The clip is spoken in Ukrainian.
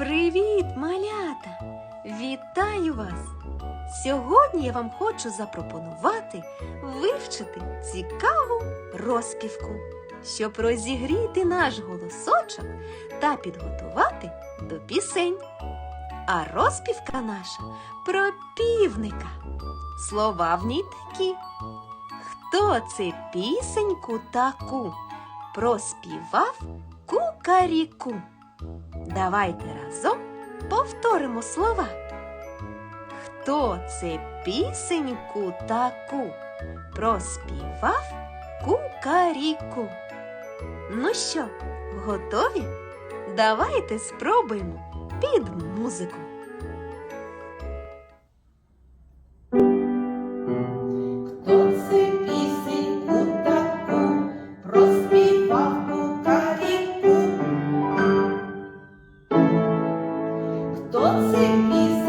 Привіт, малята! Вітаю вас! Сьогодні я вам хочу запропонувати вивчити цікаву розпівку, щоб розігріти наш голосочок та підготувати до пісень. А розпівка наша про півника. Слова в ній такі. Хто це пісеньку таку проспівав кукаріку? Давайте разом повторимо слова. Хто це пісеньку таку проспівав кукаріку? Ну що, готові? Давайте спробуємо під музику. Це пісеньку